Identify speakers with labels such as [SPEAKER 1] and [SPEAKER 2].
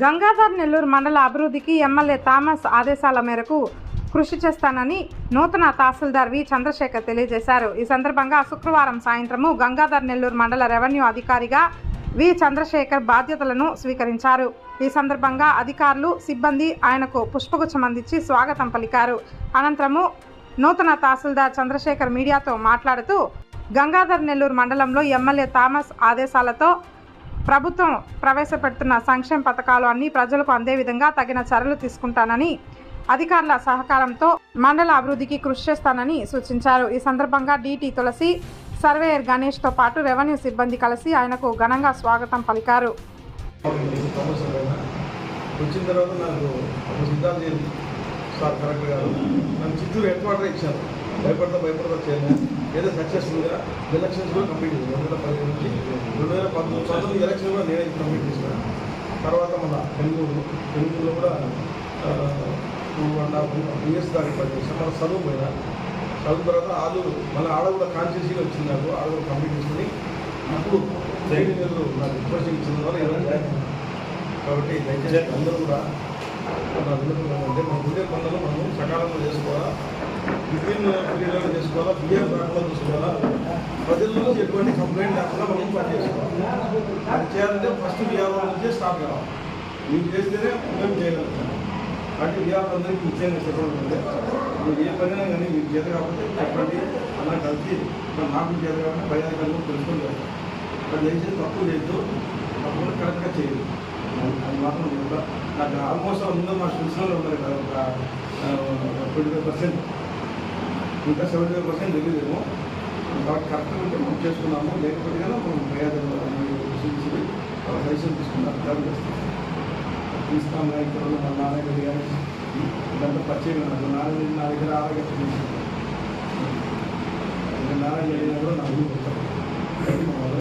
[SPEAKER 1] గంగాధర్ నెల్లూరు మండల అభివృద్ధికి MLA Thomas ఆదేశాల మేరకు కృషి చేస్తానని నూతన తహసీల్దార్ వి చంద్రశేఖర్ తెలియజేశారు. ఈ సందర్భంగా శుక్రవారం సాయంత్రము గంగాధర్ నెల్లూరు మండల రెవెన్యూ అధికారిగా వి చంద్రశేఖర్ బాధ్యతలను స్వీకరించారు. ఈ సందర్భంగా అధికారులు సిబ్బంది ఆయనకు పుష్పగుచ్చం అందించి స్వాగతం పలికారు. అనంతరము నూతన తహసీల్దార్ చంద్రశేఖర్ మీడియాతో మాట్లాడుతూ గంగాధర్ నెల్లూరు మండలంలో ఎమ్మెల్యే థామస్ ఆదేశాలతో ప్రభుత్వం ప్రవేశపెడుతున్న సంక్షేమ పథకాలు అన్ని ప్రజలకు అందే విధంగా తగిన చర్యలు తీసుకుంటానని అధికారుల సహకారంతో మండల అభివృద్ధికి కృషి చేస్తానని సూచించారు. ఈ సందర్భంగా డిటి తులసి సర్వేయర్ గణేష్తో పాటు రెవెన్యూ సిబ్బంది కలిసి ఆయనకు ఘనంగా స్వాగతం పలికారు.
[SPEAKER 2] వచ్చిన తర్వాత నాకు ఒక సార్ కరెక్ట్ గారు నన్ను చిత్తూరు హెడ్ క్వార్టర్ ఇచ్చారు. భయపడతా భయపడతా చేయను ఏదో సక్సెస్ఫుల్గా ఎలక్షన్స్ కూడా కంప్లీట్ చేశాను రెండు వేల పదిహేను నుంచి రెండు వేల పంతొమ్మిది పంతొమ్మిది ఎలక్షన్ కూడా నేనే కంప్లీట్ చేసిన తర్వాత మన పెనుగూరు పెనుగూరులో కూడా టూ అండ్ హాఫ్ ఇయర్స్ దాకా పనిచేసాను మన చదువు పోయినా. చదువు తర్వాత ఆలూరు మళ్ళీ ఆడ కూడా కాన్షియస్గా వచ్చింది నాకు. ఆడ కూడా కంప్లీట్ చేసుకుని అప్పుడు సైడ్ నాకు రిక్వెస్ట్ ఇచ్చిన వల్ల ఈరోజు కాబట్టి దయచేసి అందరూ కూడా మన అందరూ అంటే మన ఉండే పనులను మనం సకాలంలో చేసుకోవాలా? విభిన్న పీరియడ్లో చేసుకోవాలా బియ్యం రాకుండా చూసుకోవాలా? ప్రజల నుంచి ఎటువంటి కంప్లైంట్ లేకుండా మనం పనిచేసుకోవాలి. అది చేయాలంటే ఫస్ట్ వ్యాపారం నుంచే స్టాప్ కావాలి. మీరు చేస్తేనే మేము చేయగలుగుతాం. కాబట్టి విఆర్ఓ అందరికీ ముఖ్యంగా చెప్పడం అంటే మీరు ఏ పనైనా కానీ మీకు చేత కాకపోతే చెప్పండి అలా కలిసి నాకు చేత కాబట్టి పై అధికారులు తెలుసుకొని చేస్తాం అది దయచేసి తక్కువ చేయొద్దు. తక్కువ కరెక్ట్గా చేయదు అది మాత్రం నాకు ఆల్మోస్ట్ ముందు మా స్టూడెంట్స్లో ఉన్నారు కదా ఒక ట్వంటీ ఫైవ్ పర్సెంట్ ఇంకా సెవెంటీ ఫైవ్ పర్సెంట్ తెలియదేమో కాబట్టి కరెక్ట్గా ఉంటే మనం చేసుకున్నాము. లేకపోతే కదా మనం ప్రయాదం లైసెన్స్ తీసుకున్నాం అర్థం చేస్తాం తీస్తాం ఇక్కడ ఉన్న మా నాన్నగారు కానీ ఇదంతా పరిచయం నాకు నాన్న నా దగ్గర ఆరోగ్య నారాయణ జరిగినా నాకు ఊరికి